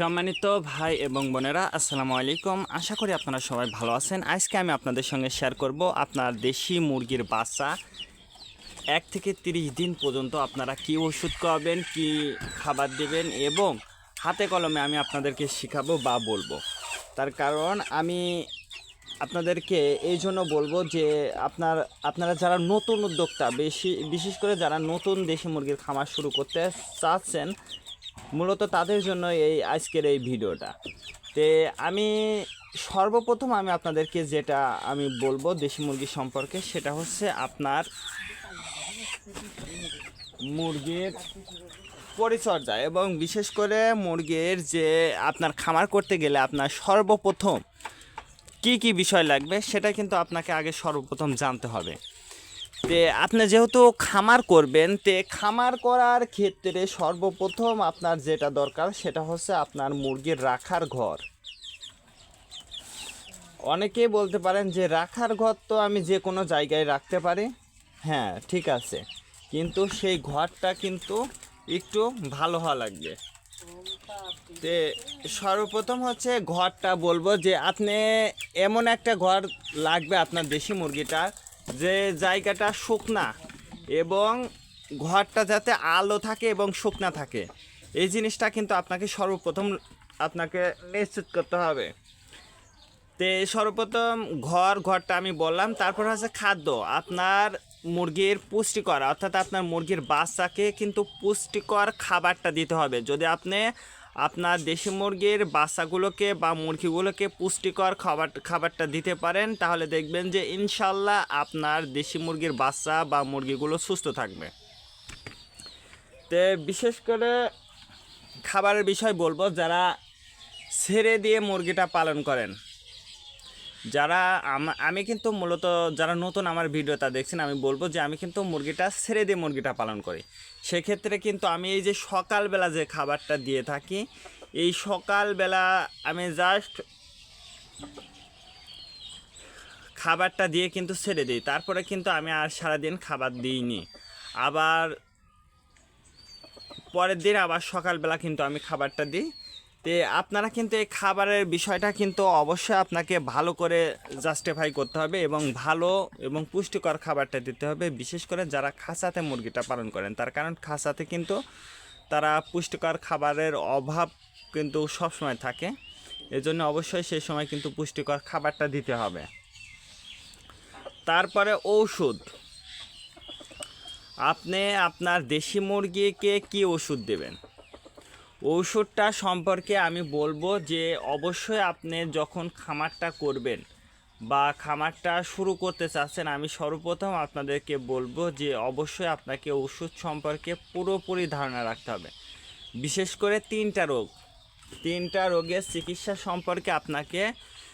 সম্মানিত ভাই এবং বোনেরা, আসসালামু আলাইকুম। আশা করি আপনারা সবাই ভালো আছেন। আজকে আমি আপনাদের সঙ্গে শেয়ার করব আপনার দেশি মুরগির বাচ্চা। এক থেকে তিরিশ দিন পর্যন্ত আপনারা কি ওষুধ খাওয়াবেন, কি খাবার দেবেন এবং হাতে কলমে আমি আপনাদেরকে শেখাবো বা বলব। তার কারণ আমি আপনাদেরকে এই জন্য বলব যে আপনার, আপনারা যারা নতুন উদ্যোক্তা, বেশি, বিশেষ করে যারা নতুন দেশি মুরগির খামার শুরু করতে চাচ্ছেন মূলত তাদের জন্য এই আজকের এই ভিডিওটা। তে আমি সর্বপ্রথম আমি আপনাদেরকে যেটা আমি বলব দেশি মুরগি সম্পর্কে, সেটা হচ্ছে আপনার মুরগির পরিচর্যা এবং বিশেষ করে মুরগির যে আপনার খামার করতে গেলে আপনার সর্বপ্রথম কি কি বিষয় লাগবে, সেটা কিন্তু আপনাকে আগে সর্বপ্রথম জানতে হবে। তে আপনি যেহেতু খামার করবেন, তে খামার করার ক্ষেত্রে সর্বপ্রথম আপনার যেটা দরকার সেটা হচ্ছে আপনার মুরগির রাখার ঘর। অনেকেই বলতে পারেন যে রাখার ঘর তো আমি যে কোনো জায়গায় রাখতে পারি। হ্যাঁ ঠিক আছে। কিন্তু সেই ঘরটা কিন্তু একটু ভালো হওয়া লাগবে। তে সর্বপ্রথম হচ্ছে ঘরটা বলব যে আপনি এমন একটা ঘর লাগবে আপনার দেশি মুরগিটার যে জায়গাটা শুকনা এবং ঘরটা যাতে আলো থাকে এবং শুকনা থাকে। এই জিনিসটা কিন্তু আপনাকে সর্বপ্রথম আপনাকে নিশ্চিত করতে হবে। তে সর্বপ্রথম ঘর, ঘরটা আমি বললাম, তারপর হচ্ছে খাদ্য। আপনার মুরগির পুষ্টিকর, অর্থাৎ আপনার মুরগির বাচ্চাকে কিন্তু পুষ্টিকর খাবারটা দিতে হবে। যদি আপনি আপনার দেশি মুরগির বাচ্চাগুলোকে বা মুরগিগুলোকে পুষ্টিকর খাবার খাবারটা দিতে পারেন, তাহলে দেখবেন যে ইনশাল্লাহ আপনার দেশি মুরগির বাচ্চা বা মুরগিগুলো সুস্থ থাকবে। তে বিশেষ করে খাবারের বিষয় বলব, যারা ছেড়ে দিয়ে মুরগিটা পালন করেন। যারা আমি কিন্তু মূলত যারা নতুন আমার ভিডিওটা দেখছেন, আমি বলব যে আমি কিন্তু মুরগিটা ছেড়ে দিয়ে মুরগিটা পালন করি। সেক্ষেত্রে কিন্তু আমি এই যে সকালবেলা যে খাবারটা দিয়ে থাকি, এই সকালবেলা আমি জাস্ট খাবারটা দিয়ে কিন্তু ছেড়ে দিই। তারপরে কিন্তু আমি আর সারাদিন খাবার দিইনি। আবার পরের দিন আবার সকালবেলা কিন্তু আমি খাবারটা দিই। তে আপনারা কিন্তু এই খাবারের বিষয়টা কিন্তু অবশ্যই আপনাকে ভালো করে জাস্টিফাই করতে হবে এবং ভালো এবং পুষ্টিকর খাবারটা দিতে হবে। বিশেষ করে যারা খাঁচাতে মুরগিটা পালন করেন, তার কারণ খাঁচাতে কিন্তু তারা পুষ্টিকর খাবারের অভাব কিন্তু সবসময় থাকে। এজন্য অবশ্যই সেই সময় কিন্তু পুষ্টিকর খাবারটা দিতে হবে। তারপরে ঔষধ। আপনি আপনার দেশি মুরগিকে কি ওষুধ দেবেন? ওষুধটা সম্পর্কে আমি বলব যে অবশ্যই আপনি যখন খামারটা করবেন বা খামারটা শুরু করতে চাচ্ছেন, আমি সর্বপ্রথম আপনাদেরকে বলব যে অবশ্যই আপনাকে ওষুধ সম্পর্কে পুরোপুরি ধারণা রাখতে হবে। বিশেষ করে তিনটা রোগ। তিনটা রোগের চিকিৎসা সম্পর্কে আপনাকে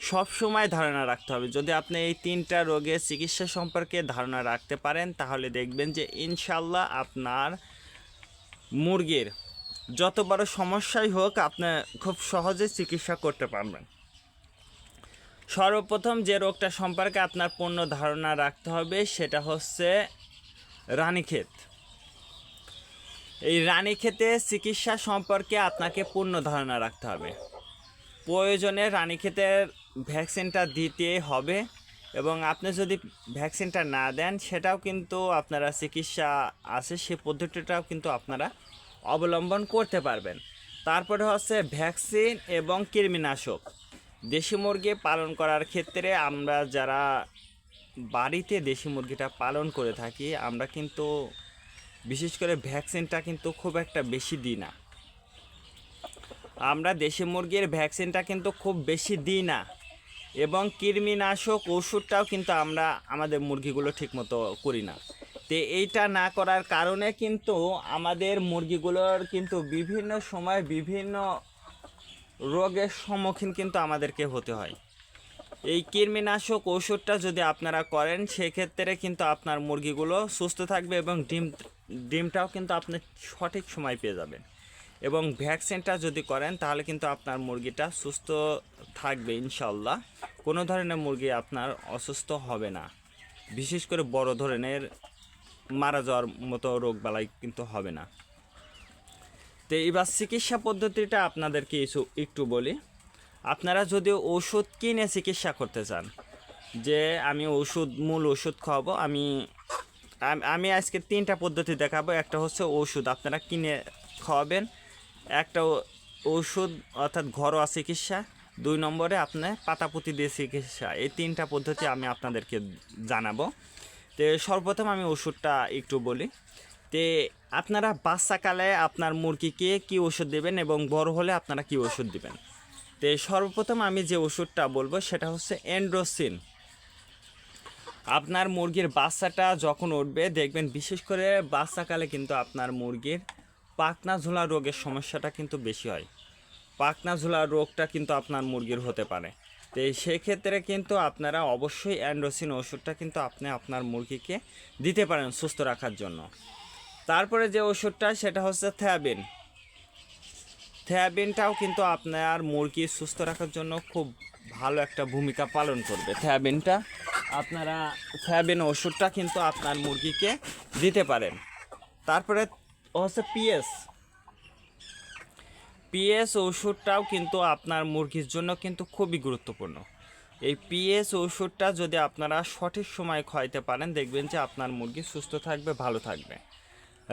সব সময় ধারণা রাখতে হবে। যদি আপনি এই তিনটা রোগের চিকিৎসা সম্পর্কে ধারণা রাখতে পারেন, তাহলে দেখবেন যে ইনশাল্লাহ আপনার মুরগির যত বড় সমস্যাই হোক, আপনি খুব সহজে চিকিৎসা করতে পারবেন। সর্বপ্রথম যে রোগটা সম্পর্কে আপনার পূর্ণ ধারণা রাখতে হবে, সেটা হচ্ছে রানীক্ষেত। এই রানীক্ষেতে চিকিৎসা সম্পর্কে আপনাকে পূর্ণ ধারণা রাখতে হবে। প্রয়োজনে রানীক্ষেতের ভ্যাকসিনটা দিতে হবে এবং আপনি যদি ভ্যাকসিনটা না দেন, সেটাও কিন্তু আপনারা চিকিৎসা আছে, সে পদ্ধতিটাও কিন্তু আপনারা অবলম্বন করতে পারবেন। তারপরে হচ্ছে ভ্যাকসিন এবং কৃমিনাশক। দেশি মুরগি পালন করার ক্ষেত্রে আমরা যারা বাড়িতে দেশি মুরগিটা পালন করে থাকি, আমরা কিন্তু বিশেষ করে ভ্যাকসিনটা কিন্তু খুব একটা বেশি দিই না। আমরা দেশি মুরগির ভ্যাকসিনটা কিন্তু খুব বেশি দিই না এবং কৃমিনাশক ওষুধটাও কিন্তু আমরা আমাদের মুরগিগুলো ঠিকমতো করি না। তো এইটা না করার কারণে কিন্তু আমাদের মুরগিগুলোর কিন্তু বিভিন্ন সময় বিভিন্ন রোগের সম্মুখীন কিন্তু আমাদেরকে হতে হয়। এই কৃমিনাশক ওষুধটা যদি আপনারা করেন, সেক্ষেত্রে কিন্তু আপনার মুরগিগুলো সুস্থ থাকবে এবং ডিম, ডিমটাও কিন্তু আপনি সঠিক সময় পেয়ে যাবেন। এবং ভ্যাকসিনটা যদি করেন, তাহলে কিন্তু আপনার মুরগিটা সুস্থ থাকবে ইনশাল্লাহ কোনো ধরনের মুরগি আপনার অসুস্থ হবে না। বিশেষ করে বড় ধরনের মারা যাওয়ার মতো রোগ বালাই কিন্তু হবে না। তো এবার চিকিৎসা পদ্ধতিটা আপনাদেরকে কিছু একটু বলি। আপনারা যদি ওষুধ কিনে চিকিৎসা করতে চান, যে আমি ওষুধ, মূল ওষুধ খাওয়াবো, আমি আমি আজকে তিনটা পদ্ধতি দেখাবো। একটা হচ্ছে ওষুধ, আপনারা কিনে খাওয়াবেন। একটা ওষুধ অর্থাৎ ঘরোয়া চিকিৎসা। দুই নম্বরে আপনার পাতাপুতি দিয়ে চিকিৎসা। এই তিনটা পদ্ধতি আমি আপনাদেরকে জানাব। তো সর্বপ্রথম আমি ওষুধটা একটু বলি। তে আপনারা বাচ্চাকালে আপনার মুরগিকে কি ওষুধ দেবেন এবং বড় হলে আপনারা কি ওষুধ দেবেন? তে সর্বপ্রথম আমি যে ওষুধটা বলব সেটা হচ্ছে অ্যান্ড্রোসিন আপনার মুরগির বাচ্চাটা যখন উঠবে, দেখবেন বিশেষ করে বাচ্চাকালে কিন্তু আপনার মুরগির পাকনা ঝোলা রোগের সমস্যাটা কিন্তু বেশি হয়। পাকনা ঝোলা রোগটা কিন্তু আপনার মুরগির হতে পারে। তো সেক্ষেত্রে কিন্তু আপনারা অবশ্যই অ্যান্ড্রোসিন ওষুধটা কিন্তু আপনি আপনার মুরগিকে দিতে পারেন সুস্থ রাখার জন্য। তারপরে যে ওষুধটা, সেটা হচ্ছে থ্যাবিন। থ্যাবিনটাও কিন্তু আপনার মুরগি সুস্থ রাখার জন্য খুব ভালো একটা ভূমিকা পালন করবে। থ্যাবিনটা আপনারা, থ্যাবিন ওষুধটা কিন্তু আপনার মুরগিকে দিতে পারেন। তারপরে হচ্ছে পিএস। পিএস ওষুধটাও কিন্তু আপনার মুরগির জন্য কিন্তু খুবই গুরুত্বপূর্ণ। এই পিএস ওষুধটা যদি আপনারা সঠিক সময় খাওয়াইতে পারেন, দেখবেন যে আপনার মুরগি সুস্থ থাকবে, ভালো থাকবে।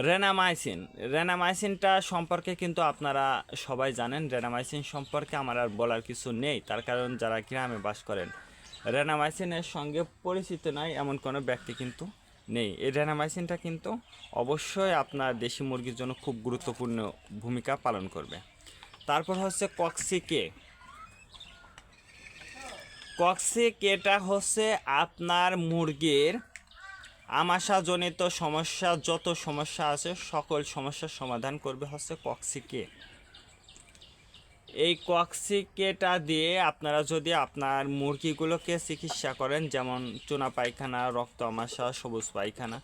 রেনামাইসিন, রেনামাইসিনটা সম্পর্কে কিন্তু আপনারা সবাই জানেন। রেনামাইসিন সম্পর্কে আমার আর বলার কিছু নেই। তার কারণ যারা গ্রামে বাস করেন, রেনামাইসিনের সঙ্গে পরিচিত নাই এমন কোনো ব্যক্তি কিন্তু নেই। এই রেনামাইসিনটা কিন্তু অবশ্যই আপনার দেশি মুরগির জন্য খুব গুরুত্বপূর্ণ ভূমিকা পালন করবে। তারপর হচ্ছে কক্সিকে কক্সিকেটা হচ্ছে আপনার মুরগির আমাশাজনিত সমস্যা, যত সমস্যা আছে সকল সমস্যার সমাধান করবে হচ্ছে কক্সিকে এই কক্সিকেটা দিয়ে আপনারা যদি আপনার মুরগিগুলোকে চিকিৎসা করেন, যেমন চুনা পায়খানা, রক্ত আমাশা, সবুজ পায়খানা,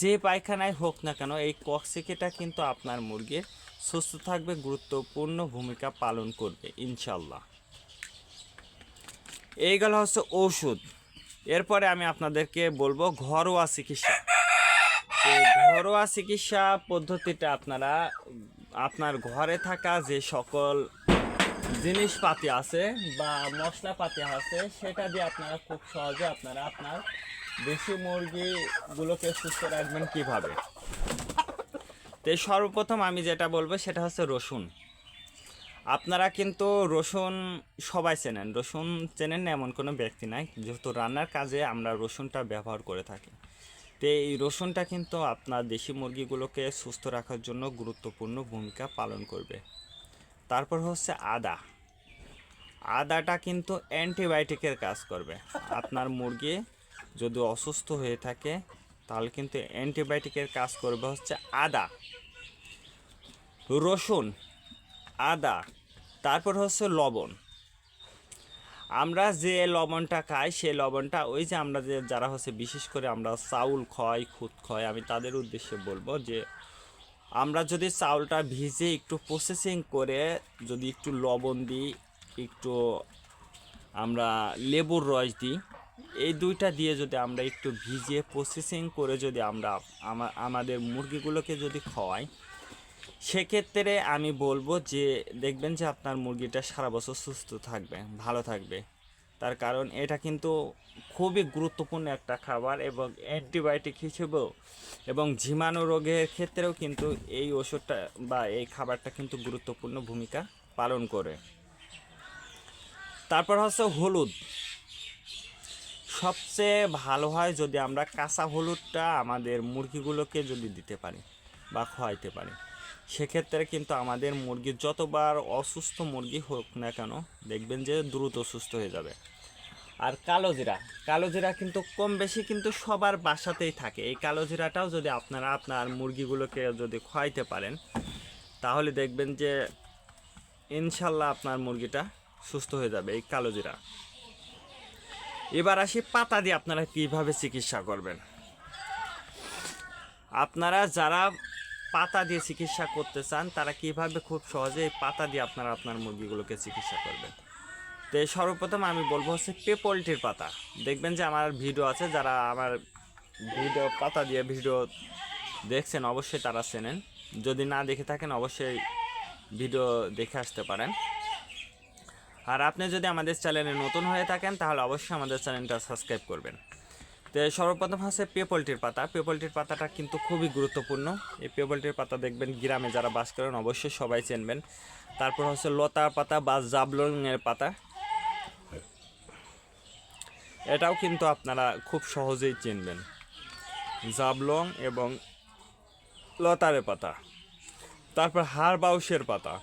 যে পায়খানায় হোক না কেন, এই কক্সিকেটা কিন্তু আপনার মুরগির সুস্থ থাকবে, গুরুত্বপূর্ণ ভূমিকা পালন করবে ইনশাল্লাহ এইগুলো হচ্ছে ওষুধ। এরপরে আমি আপনাদেরকে বলব ঘরোয়া চিকিৎসা। ঘরোয়া চিকিৎসা পদ্ধতিটা আপনারা, আপনার ঘরে থাকা যে সকল জিনিসপাতি আছে বা মশলাপাতি আছে, সেটা দিয়ে আপনারা খুব সহজে আপনারা আপনার দেশি মুরগিগুলোকে সুস্থ রাখবেন কীভাবে। তো সর্বপ্রথম আমি যেটা বলব সেটা হচ্ছে রসুন। আপনারা কিন্তু রসুন সবাই চেনেন, রসুন চেনেন না এমন কোনো ব্যক্তি নাই, যেহেতু রান্নার কাজে আমরা রসুনটা ব্যবহার করে থাকি। তো এই রসুনটা কিন্তু আপনার দেশি মুরগিগুলোকে সুস্থ রাখার জন্য গুরুত্বপূর্ণ ভূমিকা পালন করবে। তারপর হচ্ছে আদা। আদাটা কিন্তু অ্যান্টিবায়োটিকের কাজ করবে। আপনার মুরগি যদি অসুস্থ হয়ে থাকে তাহলে কিন্তু অ্যান্টিবায়োটিকের কাজ করবে হচ্ছে আদা, রসুন, আদা, তারপর হচ্ছে লবণ। আমরা যে লবণটা খাই সেই লবণটা ওই যে আমরা যে যারা হচ্ছে বিশেষ করে আমরা চাউল খয় খুদ খয় আমি তাদের উদ্দেশ্যে বলব যে আমরা যদি চাউলটা ভিজে একটু প্রসেসিং করে যদি একটু লবণ দিই, একটু আমরা লেবুর রস দিই এই দুইটা দিয়ে যদি আমরা একটু ভিজিয়ে প্রসেসিং করে যদি আমরা আমাদের মুরগিগুলোকে যদি খাওয়াই, সেক্ষেত্রে আমি বলব যে, দেখবেন যে আপনার মুরগিটা সারা বছর সুস্থ থাকবে, ভালো থাকবে। তার কারণ এটা কিন্তু খুবই গুরুত্বপূর্ণ একটা খাবার এবং অ্যান্টিবায়োটিক হিসেবেও এবং জীবাণু রোগের ক্ষেত্রেও কিন্তু এই ওষুধটা বা এই খাবারটা কিন্তু গুরুত্বপূর্ণ ভূমিকা পালন করে। তারপর হচ্ছে হলুদ। সবচেয়ে ভালো হয় যদি আমরা কাঁচা হলুদটা আমাদের মুরগিগুলোকে যদি দিতে পারি বা খাওয়াইতে পারি। সেক্ষেত্রে কিন্তু আমাদের মুরগি যতবার অসুস্থ মুরগি হোক না কেন দেখবেন যে দ্রুত সুস্থ হয়ে যাবে। আর কালো জিরা কালো জিরা কিন্তু কম বেশি কিন্তু সবার বাসাতেই থাকে। এই কালো জিরাটাও যদি আপনারা আপনার মুরগিগুলোকে যদি খাওয়াইতে পারেন, তাহলে দেখবেন যে ইনশাল্লাহ আপনার মুরগিটা সুস্থ হয়ে যাবে এই কালো জিরা। এবার আসি পাতা দিয়ে আপনারা কীভাবে চিকিৎসা করবেন। আপনারা যারা পাতা দিয়ে চিকিৎসা করতে চান, তারা কীভাবে খুব সহজে পাতা দিয়ে আপনারা আপনার মুরগিগুলোকে চিকিৎসা করবেন। তো সর্বপ্রথম আমি বলব হচ্ছে পেপলটির পাতা। দেখবেন যে আমার ভিডিও আছে, যারা আমার ভিডিও, পাতা দিয়ে ভিডিও দেখছেন, অবশ্যই তারা চেনেন। যদি না দেখে থাকেন, অবশ্যই ভিডিও দেখে আসতে পারেন। আর আপনি যদি আমাদের চ্যানেলে নতুন হয়ে থাকেন, তাহলে অবশ্যই আমাদের চ্যানেলটা সাবস্ক্রাইব করবেন। তো সর্বপ্রথম হচ্ছে পেপলটির পাতা। পেপলটির পাতাটা কিন্তু খুবই গুরুত্বপূর্ণ। এই পেপলটির পাতা দেখবেন, গ্রামে যারা বাস করেন, অবশ্যই সবাই চিনবেন। তারপর হচ্ছে লতার পাতা বা জাবলংয়ের পাতা। এটাও কিন্তু আপনারা খুব সহজেই চিনবেন। জাবলং এবং লতারের পাতা। তারপর হাড় বাউসের পাতা।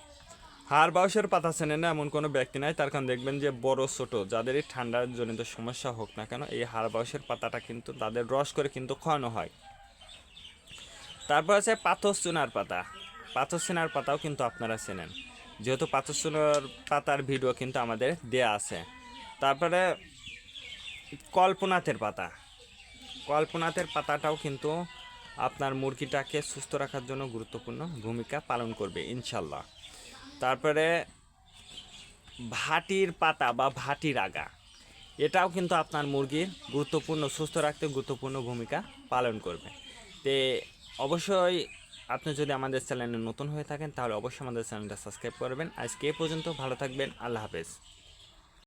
হাড় বাউসের পাতা চেনে না এমন কোনো ব্যক্তি নাই। তার কারণ দেখবেন যে বড় ছোট, যাদেরই ঠান্ডার জনিত সমস্যা হোক না কেন, এই হাড় বাউসের পাতাটা কিন্তু তাদের রস করে কিন্তু খাওয়ানো হয়। তারপর আছে পাথর চুনার পাতা। পাথর চুনার পাতাও কিন্তু আপনারা চেনেন। যেহেতু পাথর চুনার পাতার ভিডিও কিন্তু আমাদের দেয়া আছে। তারপরে কল্পনাথের পাতা। কল্পনাথের পাতাটাও কিন্তু আপনার মুরগিটাকে সুস্থ রাখার জন্য গুরুত্বপূর্ণ ভূমিকা পালন করবে, ইনশাল্লাহ। তারপরে ভাটির পাতা বা ভাটির আগা এটাও কিন্তু আপনার মুরগির গুরুত্বপূর্ণ, সুস্থ রাখতে গুরুত্বপূর্ণ ভূমিকা পালন করবে। তে অবশ্যই আপনি যদি আমাদের চ্যানেলে নতুন হয়ে থাকেন, তাহলে অবশ্যই আমাদের চ্যানেলটা সাবস্ক্রাইব করবেন। আজকে এ পর্যন্ত ভালো থাকবেন, আল্লাহ হাফেজ।